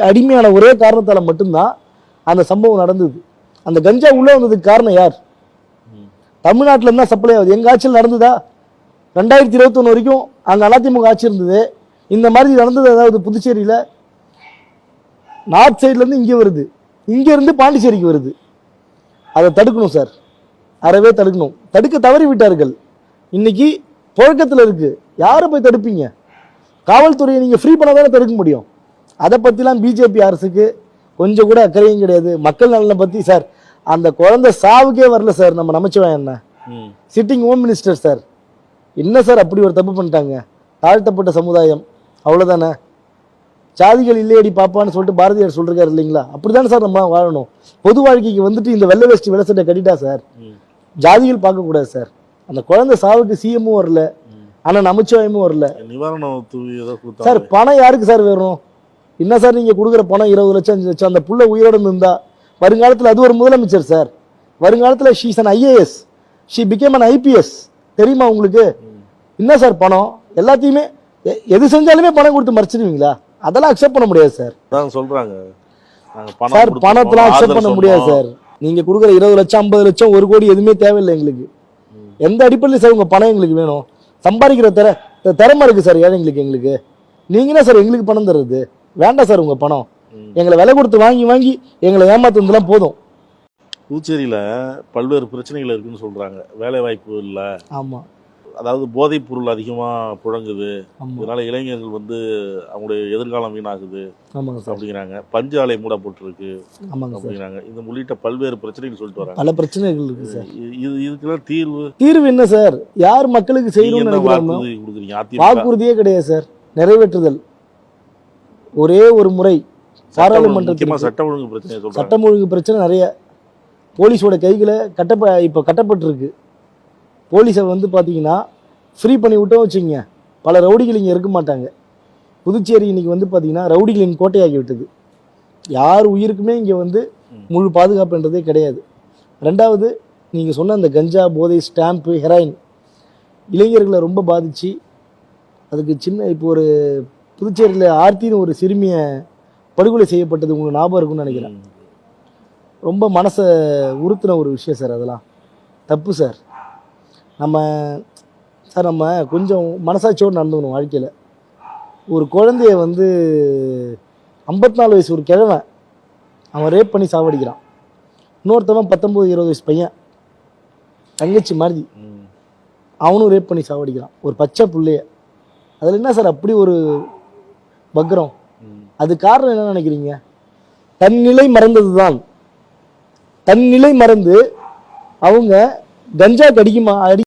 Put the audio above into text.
அடிமையான ஒரே காரணத்தால மட்டும்தான் அந்த சம்பவம் நடந்தது. அந்த கஞ்சா உள்ள வந்ததுக்கு காரணம் யார்? தமிழ்நாட்டுல இருந்தா சப்ளை ஆகுது. எங்க ஆட்சியில் நடந்ததா? ரெண்டாயிரத்தி இருபத்தொன்னு வரைக்கும் அங்க அதிமுக ஆட்சி இருந்தது. இந்த மாதிரி நடந்தது அதாவது புதுச்சேரியில? நார்த் சைடுல இருந்து இங்க வருது. இங்க இருந்து பாண்டிச்சேரிக்கு வருது. அதை தடுக்கணும் சார். அறவே தடுக்கணும். தடுக்க தவறி விட்டார்கள். இன்னைக்கு புழக்கத்துல இருக்கு. யாரை போய் தடுப்பீங்க? காவல்துறையை நீங்க ஃப்ரீ பண்ண தானே தடுக்க முடியும். அதை பத்திலாம் பிஜேபி அரசுக்கு கொஞ்சம் கூட அக்கறையும் கிடையாது. மக்கள் நலனை பத்தி சார் அந்த குழந்தை சாவுக்கே வரல சார் நம்ம நமச்சிவாய் என்ன. சிட்டிங் ஹோம் மினிஸ்டர் சார் என்ன சார் அப்படி ஒரு தப்பு பண்ணிட்டாங்க? தாழ்த்தப்பட்ட சமுதாயம். அவ்வளவுதானே? ஜாதிகள் இல்லையடி பாப்பான்னு சொல்லிட்டு பாரதியார் சொல்றாரு இல்லைங்களா? அப்படிதானே சார் நம்ம வாழணும். பொது வாழ்க்கைக்கு வந்துட்டு இந்த வெள்ளை வேஷ்டி வெள்ளை சட்டை கட்டிட்டா சார். ஜாதிகள் பார்க்கக்கூடாது சார் அந்த குழந்தை சாவுக்கு சிஎம்மும் வரல. ஆனா நமச்சிவாயமும் வரல. நிவாரண தூவி ஏதோ சார் பணம் யாருக்கு சார் வேணும்? என்ன சார் நீங்க கொடுக்குற பணம் இருபது லட்சம் அஞ்சு லட்சம் அந்த புள்ள உயிரோட இருந்தா வருங்காலத்துல அது ஒரு முதலமைச்சர் சார். வருங்காலத்துல she's an IAS she become an IPS தெரியுமா உங்களுக்கு? என்ன சார் பணம்? எல்லாத்தையுமே எது செஞ்சாலுமே பணம் கொடுத்து மறைச்சிடுவீங்களா அதெல்லாம் அக்செப்ட் பண்ண முடியாது சார். அதான் பணம் சார் பணத்தெல்லாம் அக்செப்ட் பண்ண முடியாது. சார். நீங்க கொடுக்குற இருபது லட்சம் ஐம்பது லட்சம் ஒரு கோடி எதுவுமே தேவையில்லை எங்களுக்கு. எந்த அடிப்படையில் சார் உங்க பணம் எங்களுக்கு வேணும்? சம்பாதிக்கிற திற திறமை இருக்கு சார் ஏழைங்களுக்கு எங்களுக்கு. நீங்க என்ன சார் எங்களுக்கு பணம் தர்றது? வேண்டாம் சார் உங்க பணம். எங்களை விலை கொடுத்து வாங்கி வாங்கி எங்களை ஏமாத்துனதுலாம் போதும். புதுச்சேரியில பல்வேறு பிரச்சனைகள் இருக்குன்னு சொல்றாங்க. வேலை வாய்ப்பு இல்ல. ஆமா. அதாவது போதைப் பொருள் அதிகமா புழங்குது. இதனால இளைஞர்கள் வந்து அவங்களுடைய எதிர்காலம் வீணாகுது அப்படிங்கிறாங்க. பஞ்சு ஆலை மூடப்பட்டிருக்கு அப்படிங்கிறாங்க. இந்த உள்ளிட்ட பல்வேறு பிரச்சனைகள் சொல்லிட்டு வராங்க. பல பிரச்சனைகள் இருக்கு சார். இது இதுக்கெல்லாம் தீர்வு? தீர்வு என்ன சார்? யார் மக்களுக்கு செய்யணும்னு வாக்குறுதியே கிடையாது சார். நிறைவேற்றுதல். ஒரே ஒரு முறை சட்டம் பாராளுமன்றத்தில் சட்ட ஒழுங்கு சொல்றாங்க. சட்டம் ஒழுங்கு பிரச்சனை நிறைய போலீஸோட கைகளை கட்டப்ப இப்போ கட்டப்பட்டிருக்கு. போலீஸை வந்து பார்த்தீங்கன்னா ஃப்ரீ பண்ணி விட்டோம் வச்சுங்க பல ரவுடிகள் இங்கே இருக்க மாட்டாங்க. புதுச்சேரி இன்னைக்கு வந்து பார்த்தீங்கன்னா ரவுடிகளின் கோட்டையாகி விட்டது. யார் உயிருக்குமே இங்கே வந்து முழு பாதுகாப்புன்றதே கிடையாது. ரெண்டாவது நீங்கள் சொன்ன அந்த கஞ்சா போதை ஸ்டாம்ப்பு ஹெராயின் இளைஞர்களை ரொம்ப பாதிச்சு அதுக்கு சின்ன இப்போ ஒரு புதுச்சேரியில் ஆர்த்தின்னு ஒரு சிறுமியை படுகொலை செய்யப்பட்டது உங்களுக்கு ஞாபகம் இருக்கும்னு நினைக்கிறேன். ரொம்ப மனசை உறுத்தின ஒரு விஷயம் சார் அதெல்லாம். தப்பு சார். நம்ம சார் நம்ம கொஞ்சம் மனசாட்சியோடு நடந்துக்கணும் வாழ்க்கையில். ஒரு குழந்தைய வந்து ஐம்பத்தி நாலு வயசு ஒரு கிழவன் அவன் ரேப் பண்ணி சாவடிக்கிறான். இன்னொருத்தவன் பத்தொம்போது இருபது வயசு பையன் தங்கச்சி மாதிரி. அவனும் ரேப் பண்ணி சாவடிக்கிறான். ஒரு பச்சை புள்ளைய. அதில் என்ன சார் அப்படி ஒரு பக்ரம் ம். அது காரணம் என்ன நினைக்கிறீங்க? தன்னிலை மறந்ததுதான். தன்னிலை மறந்து அவங்க கஞ்சா கடிக்குமா அடி